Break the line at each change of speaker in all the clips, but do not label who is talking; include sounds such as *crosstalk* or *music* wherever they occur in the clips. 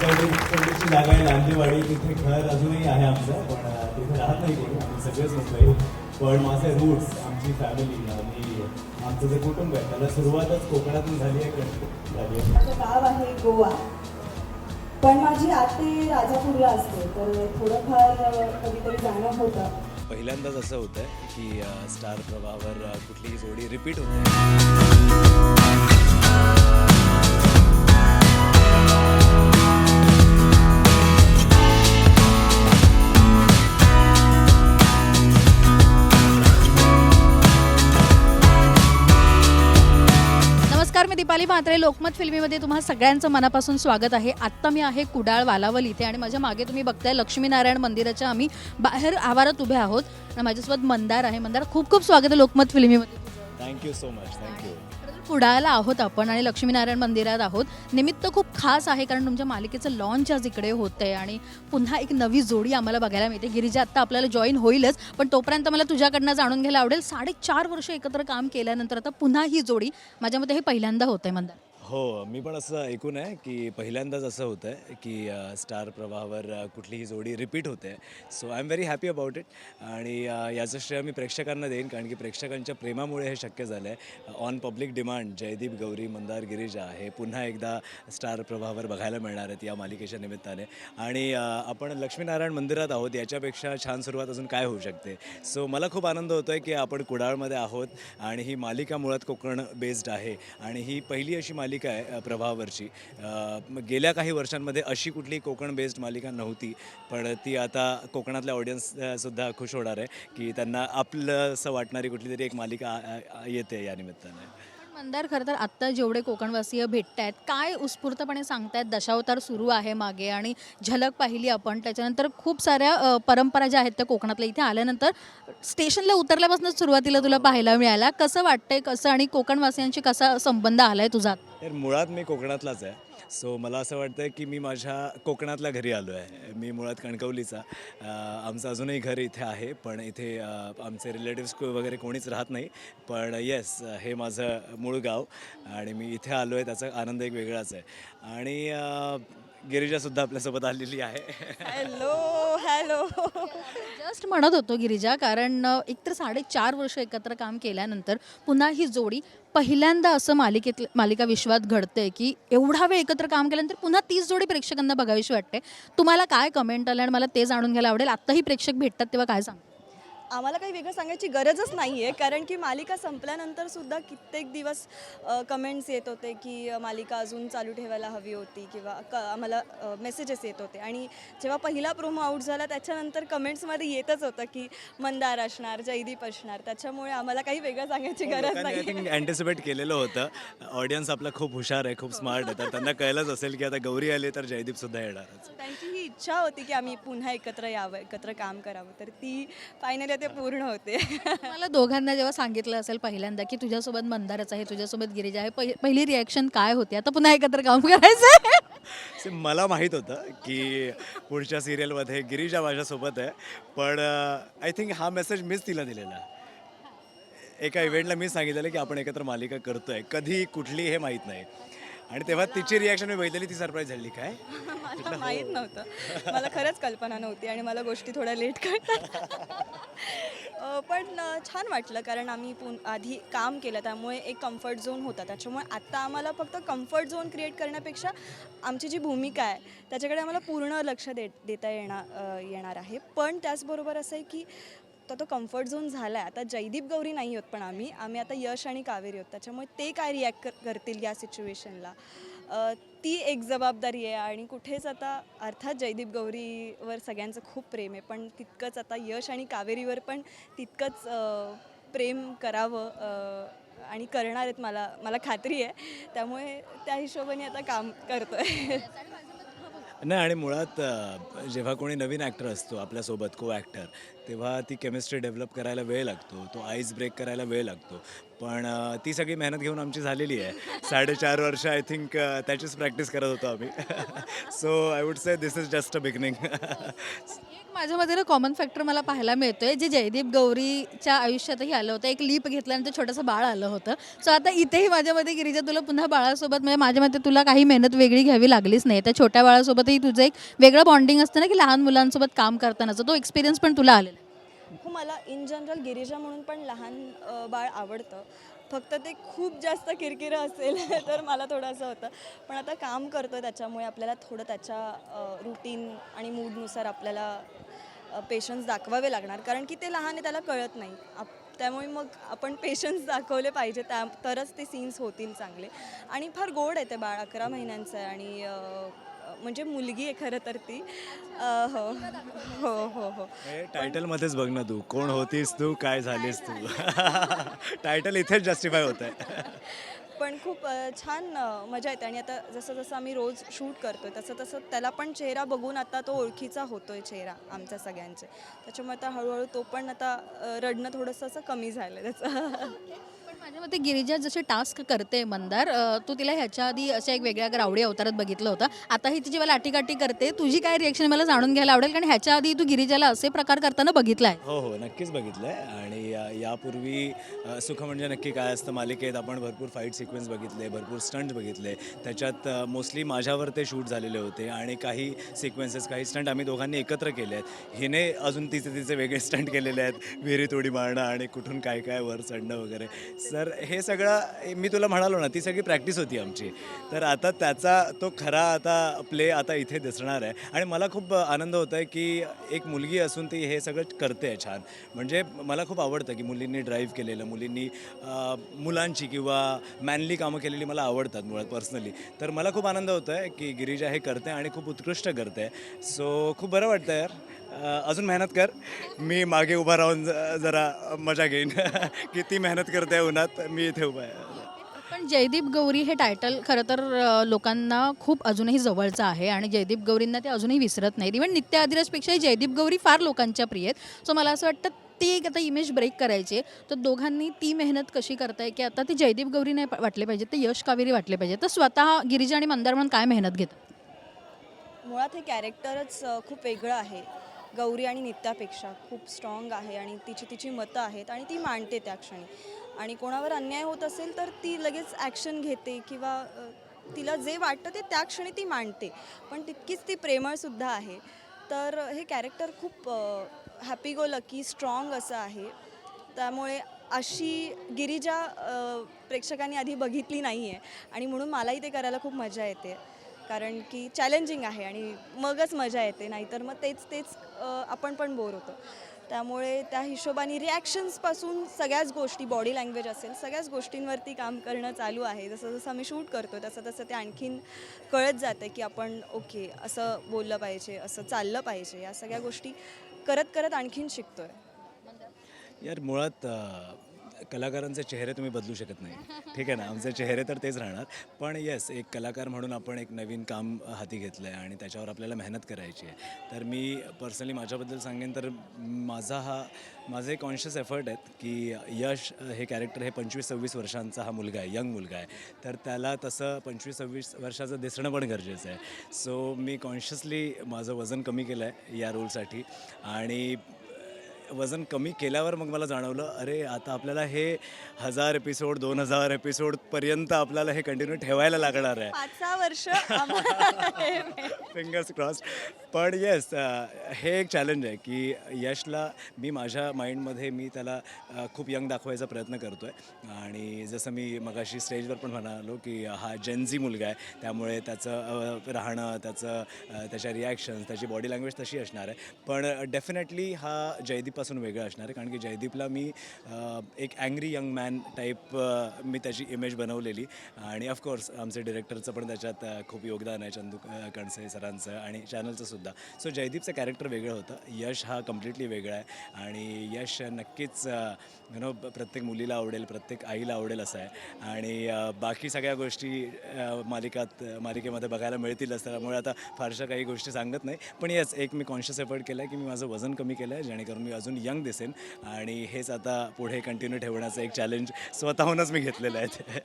छोटीशी जागा आहे नांदेवाडी तिथे घर अजूनही आहे आमचं पण तिथे राहत नाही कोणी. आम्ही सगळेच मुंबई पण माझे रूट्स आमची फॅमिली आमचं जे कुटुंब आहे त्याला सुरुवातच कोकणातून झाली आहे झाली आहे.
माझं गाव आहे गोवा. पण माझी आते राजापूरला असते तर थोडंफार कधीतरी जाणं होतं.
पहिल्यांदाच असं होतं की स्टार प्रवाहावर अ, कुठलीही जोडी रिपीट होते.
नमस्कार मी दीपाली म्हात्रे. लोकमत फिल्मीमध्ये तुम्हा सगळ्यांचं मनापासून स्वागत आहे. आत्ता मी आहे कुडाळ वालावल इथे आणि माझ्या मागे तुम्ही बघताय लक्ष्मीनारायण मंदिराच्या आम्ही बाहेर आवारात उभे आहोत. आणि माझ्यासोबत मंदार आहे. मंदार खूप खूप स्वागत आहे Lokmat फिल्मीमध्ये.
Thank you so much thank you
कुडाळला आहोत आपण आणि लक्ष्मीनारायण मंदिरात आहोत. निमित्त खूप खास आहे कारण तुमच्या मालिकेचं लॉन्च आज इकडे होतं आहे आणि पुन्हा एक नवी जोडी आम्हाला बघायला मिळते. गिरिजा आत्ता आपल्याला जॉईन होईलच पण तोपर्यंत मला तुझ्याकडनं जाणून घ्यायला आवडेल. साडेचार वर्ष एकत्र काम केल्यानंतर आता पुन्हा ही जोडी माझ्या मते हे पहिल्यांदा होतं आहे मंदार.
हो मी पण असं ऐकून आहे की पहिल्यांदाच असं होतं आहे की अ, स्टार प्रवाहावर अ, कुठलीही जोडी रिपीट होते. So I am very happy about it आणि अ, याचं श्रेय मी प्रेक्षकांना देईन कारण की प्रेक्षकांच्या प्रेमामुळे हे शक्य झालं आहे on public demand Jaydeep Gauri Mandar Girija हे पुन्हा एकदा स्टार प्रवाहावर बघायला मिळणार आहेत या मालिकेच्या निमित्ताने. आणि अ, आपण लक्ष्मीनारायण मंदिरात आहोत याच्यापेक्षा छान सुरुवात अजून काय होऊ शकते? सो मला खूप आनंद होतो आहे की आपण कुडाळमध्ये आहोत आणि ही मालिका मुळात कोकण बेस्ड आहे. आणि ही पहिली अशी मालिका आहे अ, प्रभावरची गेल्या काही वर्षांमध्ये अशी कुठली कोकण बेस्ड मालिका नव्हती पण ती आता कोकणातल्या ऑडियन्स सुद्धा खुश होणार आहे की त्यांना आपलं असं वाटणारी कुठली तरी एक मालिका येते या निमित्ताने.
मंदार खरं तर आत्ता जेवढे कोकणवासीय भेटत आहेत काय उत्स्फूर्तपणे सांगतायत दशावतार सुरू आहे मागे आणि झलक पाहिली आपण त्याच्यानंतर खूप साऱ्या परंपरा ज्या आहेत त्या कोकणातल्या इथे आल्यानंतर स्टेशनला उतरल्यापासून सुरुवातीला तुला पाहायला मिळाला कसं वाटतंय कसं आणि कोकणवासियांशी कसा संबंध आलाय तुझा?
तर मुळात मी कोकणातलाच आहे. सो मला असं वाटतं की मी माझ्या कोकणातल्या घरी आलो आहे मी मुळात कणकवलीचा. आमचं अजूनही घर इथे आहे पण इथे आमचे रिलेटिव्स वगैरे कोणीच राहत नाही. पण येस हे माझं मूळ गाव आणि मी इथे आलो आहे त्याचा आनंद एक वेगळाच आहे. आणि अं, गिरिजासुद्धा आपल्यासोबत आलेली आहे.
Hello hello.
जस्ट म्हणत होतो गिरिजा कारण अ, एकतर साडेचार वर्ष एकत्र काम केल्यानंतर पुन्हा ही जोडी पहिल्यांदा असं मालिकेत मालिका विश्वात घडतंय की एवढा वेळ एकत्र काम केल्यानंतर पुन्हा तीच जोडी प्रेक्षकांना बघावीशी वाटते. तुम्हाला काय कमेंट आलं आणि मला ते जाणून घ्यायला आवडेल? आत्ताही प्रेक्षक भेटतात तेव्हा काय सांग
आम्हाला काही वेगळं सांगायची गरजच नाही आहे कारण की मालिका संपल्यानंतर सुद्धा कित्येक दिवस कमेंट्स येत होते की मालिका अजून चालू ठेवायला हवी होती किंवा क आम्हाला मेसेजेस येत होते. आणि जेव्हा पहिला प्रोमो आउट झाला त्याच्यानंतर कमेंट्समध्ये येतच होतं की मंदार असणार जयदीप असणार. त्याच्यामुळे आम्हाला काही वेगळं सांगायची गरज
आय
नाही
थिंक अँटिसिपेट केलेलं होतं. ऑडियन्स आपला खूप हुशार आहे खूप स्मार्ट आहे. तर त्यांना कळलंच असेल की आता गौरी आली तर जयदीप सुद्धा येणारच.
त्यांची ही इच्छा होती की आम्ही पुन्हा एकत्र यावं एकत्र काम करावं. तर ती फायनली ते पूर्ण होते.
मला दोघांना जेव्हा सांगितलं असेल पहिल्यांदा की तुझ्यासोबत मंदारच आहे तुझ्यासोबत गिरिजा आहे पहि- पहिली रिॲक्शन काय होती? आता पुन्हा एकत्र काम करायचं *laughs*
मला माहीत होतं की पुढच्या सिरियलमध्ये गिरिजा माझ्यासोबत आहे पण आय थिंक हा मेसेज मीच तिला दिलेला. एका इव्हेंटला मी सांगितलेलं की आपण एकत्र मालिका करतोय. कधी कुठली हे माहीत नाही. आणि तेव्हा तिची रिॲक्शन मी बघितलेली ती सरप्राईज झाली. काय?
मला माहीत नव्हतं. मला खरंच कल्पना नव्हती आणि मला गोष्टी थोड्या लेट कळतात पण छान वाटलं कारण आम्ही पुन आधी काम केलं त्यामुळे एक कम्फर्ट झोन होता. त्याच्यामुळे आत्ता आम्हाला फक्त कम्फर्ट झोन क्रिएट करण्यापेक्षा आमची जी भूमिका आहे त्याच्याकडे आम्हाला पूर्ण लक्ष दे देता येणार येणार आहे. पण त्याचबरोबर असं आहे की आता तो कम्फर्ट झोन झाला आहे आता जयदीप गौरी नाही होत पण आम्ही. आम्ही आता यश आणि कावेरी होत. त्याच्यामुळे ते काय रिॲक्ट कर करतील या सिच्युएशनला ती एक जबाबदारी आहे आणि कुठेच आता अर्थात जयदीप गौरीवर सगळ्यांचं खूप प्रेम आहे. पण तितकंच आता यश आणि कावेरीवर पण तितकंच प्रेम करावं आणि करणार आहेत मला मला खात्री आहे. त्यामुळे त्या हिशोबाने आता काम करतो आहे *laughs*
नाही आणि मुळात जेव्हा कोणी नवीन ॲक्टर असतो आपल्यासोबत को ॲक्टर तेव्हा ती केमिस्ट्री डेव्हलप करायला वेळ लागतो तो आईस ब्रेक करायला वेळ लागतो. पण ती सगळी मेहनत घेऊन आमची झालेली आहे. साडेचार वर्ष आय थिंक त्याचीच प्रॅक्टिस करत होतो आम्ही. So I would say this is just a beginning
माझ्या मते ना कॉमन फॅक्टर मला पाहायला मिळतोय जे जयदीप गौरीच्या आयुष्यातही आलं होतं. एक लीप घेतल्यानंतर छोटंसं बाळ आलं होतं. सो आता इथेही माझ्या मते तुला पुन्हा बाळासोबत म्हणजे माझ्या मते तुला काही मेहनत वेगळी घ्यावी लागलीच नाही. त्या छोट्या बाळासोबतही तुझं एक वेगळं बॉन्डिंग असतं ना की लहान मुलांसोबत काम करतानाचा तो एक्सपिरियन्स पण तुला आलेला आहे.
हो मला इन जनरल गिरिजा म्हणून पण लहान बाळ आवडतं. फक्त ते खूप जास्त किरकिरं असेल *laughs* तर मला थोडं असं होतं. पण आता काम करतो आहे त्याच्यामुळे आपल्याला थोडं त्याच्या रुटीन आणि मूडनुसार आपल्याला पेशन्स दाखवावे लागणार. कारण की ते लहान आहे त्याला कळत नाही. आप त्यामुळे मग आपण पेशन्स दाखवले पाहिजे. त्या तरच ते सीन्स होतील चांगले. आणि फार गोड आहे ते बाळ अकरा महिन्यांचं आहे आणि म्हणजे मुलगी आहे खरं तर ती. हो हो हो हो.
हे टायटलमध्येच बघ ना तू. कोण होतीस तू काय झालीस तू? *laughs* टायटल इथेच जस्टिफाय होत आहे
पण खूप छान मजा येते. आणि आता जसं जसं आम्ही रोज शूट करतोय तसं तसं त्याला पण चेहरा बघून आता तो ओळखीचा होतोय चेहरा आमच्या सगळ्यांचे. त्याच्यामुळे आता हळूहळू तो पण आता रडणं थोडंसं असं कमी झालं त्याचं.
पण माझ्या मते गिरिजा जसे टास्क करते मंदार तू तिला ह्याच्या आधी अशा एक वेगळ्या रावडी अवतारात बघितलं होतं. आता ही ती जेव्हा लाटीकाठी करते. तुझी काय रिएक्शन मला जाणून घ्यायला आवडेल? कारण ह्याच्या आधी तू गिरिजाला असे प्रकार करताना बघितलाय. आहे
हो हो नक्कीच बघितलं आहे आणि यापूर्वी अ, सुख म्हणजे नक्की काय असतं मालिकेत? आपण भरपूर फाईट सिक्वेन्स बघितले भरपूर स्टंट बघितले. त्याच्यात मोस्टली माझ्यावर ते शूट झालेले होते आणि काही सिक्वेन्सेस काही स्टंट आम्ही दोघांनी एकत्र केले आहेत. हिने अजून तिचे तिचे वेगळे स्टंट केलेले आहेत. विहिरीत उडी मारणं आणि कुठून काय काय वर चढणं वगैरे. सर हे सगळं मी तुला म्हणालो ना ती सगळी प्रॅक्टिस होती आमची. तर आता त्याचा तो खरा आता प्ले आता इथे दिसणार आहे. आणि मला खूप आनंद होत आहे की एक मुलगी असून ती हे सगळं करते आहे छान. म्हणजे मला खूप आवडतं की मुलींनी ड्राईव्ह केलेलं मुलींनी मुलांची किंवा मॅनली कामं केलेली मला आवडतात मुळात पर्सनली तर मला खूप आनंद होतो आहे की गिरीजा हे करते आणि खूप उत्कृष्ट करते. सो खूप बरं वाटतं यार. अजून मेहनत कर. मी मागे उभा राहून ज- जरा मजा घेईन. *laughs* की ती मेहनत करते उन्हात मी इथे उभा आहे.
पण जयदीप गौरी हे टायटल खरं तर लोकांना खूप अजूनही जवळचं आहे आणि जयदीप गौरींना ते अजूनही विसरत नाहीत. इव्हन नित्य आदिराजपेक्षाही जयदीप गौरी फार लोकांच्या प्रिय आहेत. सो मला असं वाटतं ती एक आता इमेज ब्रेक करायची आहे. तर दोघांनी ती मेहनत कशी करताय की आता ती जयदीप गौरी नाही वाटले पाहिजे ते यश कावेरी वाटले पाहिजे तर स्वतः गिरिजा आणि मंदार म्हणून काय मेहनत घेतात?
मुळात हे कॅरेक्टरच खूप वेगळं आहे. गौरी आणि नित्यापेक्षा खूप स्ट्रॉंग आहे आणि तिची तिची मतं आहेत आणि ती मांडते त्या क्षणी. आणि कोणावर अन्याय होत असेल तर ती लगेच ॲक्शन घेते किंवा तिला जे वाटतं ते त्या क्षणी ती मांडते. पण तितकीच ती प्रेमळसुद्धा आहे. तर हे कॅरेक्टर खूप हॅपी गो लकी स्ट्रॉंग असं आहे. त्यामुळे अशी गिरिजा प्रेक्षकांनी आधी बघितली नाही आहे आणि म्हणून मलाही ते करायला खूप मजा येते. कारण की चॅलेंजिंग आहे आणि मगच मजा येते नाहीतर मग तेच तेच आपण पण बोर होतो. त्यामुळे त्या हिशोबाने रिॲक्शन्सपासून सगळ्याच गोष्टी बॉडी लँग्वेज असेल सगळ्याच गोष्टींवरती काम करणं चालू आहे. जसं जसं आम्ही शूट करतो तसं तसं ते आणखीन कळत जातं की आपण ओके असं बोललं पाहिजे असं चाललं पाहिजे या सगळ्या गोष्टी करत करत आणखीन आहे
यार मुळात कलाकारांचे चेहरे तुम्ही बदलू शकत नाही. ठीक आहे ना? आमचे चेहरे तर तेच राहणार. पण येस एक कलाकार म्हणून आपण एक नवीन काम हाती घेतलं आहे आणि त्याच्यावर आपल्याला मेहनत करायची आहे. तर मी पर्सनली माझ्याबद्दल सांगेन तर माझा हा माझे कॉन्शियस एफर्ट आहेत की यश हे कॅरेक्टर हे पंचवीस सव्वीस वर्षांचा हा मुलगा आहे यंग मुलगा आहे. तर त्याला तसं पंचवीस सव्वीस वर्षाचं दिसणं पण गरजेचं आहे. सो मी कॉन्शियसली माझं वजन कमी केलं आहे या रोलसाठी आणि वजन कमी केल्यावर मग मला जाणवलं अरे आता आपल्याला हे हजार एपिसोड दोन हजार एपिसोडपर्यंत आपल्याला हे कंटिन्यू ठेवायला लागणार आहे.
पाच सहा वर्ष *laughs* आम्हाला
फिंगर्स क्रॉस पण येस हे एक चॅलेंज आहे की यशला मी माझ्या माइंडमध्ये मी त्याला खूप यंग दाखवायचा प्रयत्न करतो आहे आणि जसं मी मगाशी स्टेजवर पण म्हणालो की हा जेनझी मुलगा आहे त्यामुळे त्याचं राहणं त्याचं त्याच्या रिॲक्शन्स त्याची बॉडी लँग्वेज तशी असणार आहे. पण डेफिनेटली हा जयदीपपासून वेगळा असणार आहे. कारण की जयदीपला मी एक अँग्री यंग मॅन टाईप मी त्याची इमेज बनवलेली. आणि ऑफकोर्स आमचे डिरेक्टरचं पण त्याच्यात खूप योगदान आहे. चंदू कणसे सरांचं आणि चॅनलचं सुद्धा. सो जयदीपचं कॅरेक्टर वेगळं होतं. यश हा कम्प्लिटली वेगळा आहे. आणि यश नक्कीच यु नो प्रत्येक मुलीला आवडेल प्रत्येक आईला आवडेल असं आहे. आणि बाकी सगळ्या गोष्टी मालिकात मालिकेमध्ये बघायला मिळतीलच त्यामुळे आता फारशा काही गोष्टी सांगत नाही. पण येस एक मी कॉन्शियस एफर्ट केला आहे की मी माझं वजन कमी केलं आहे जेणेकरून मी अजून यंग दिसेन. आणि हेच आता पुढे कंटिन्यू ठेवण्याचं एक चॅलेंज स्वतःहूनच मी घेतलेलं आहे.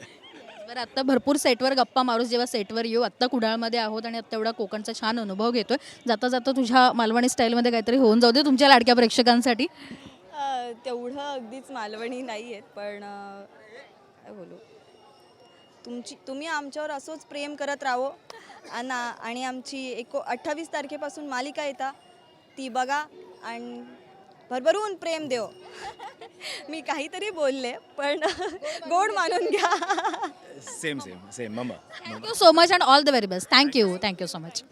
बरं आत्ता भरपूर सेटवर गप्पा मारूस जेव्हा सेटवर येऊ. आत्ता कुडाळमध्ये आहोत आणि आत्ता एवढा कोकणचा छान अनुभव घेतोय. जाता जाता तुझ्या मालवणी स्टाईलमध्ये काहीतरी होऊन जाऊ दे तुमच्या लाडक्या प्रेक्षकांसाठी.
अ, तेवढं अगदीच मालवणी नाही आहेत पण अ, काय बोलू? तुमची तुम्ही आमच्यावर असंच प्रेम करत राहो. आणि आणि आमची एको अठ्ठावीस तारखेपासून मालिका येता. ती बघा आणि भरभरून प्रेम देव. मी काहीतरी बोलले पण गोड मानून घ्या.
सेम सेम सेम मम.
Thank you so much and all the very best thank you thank you so much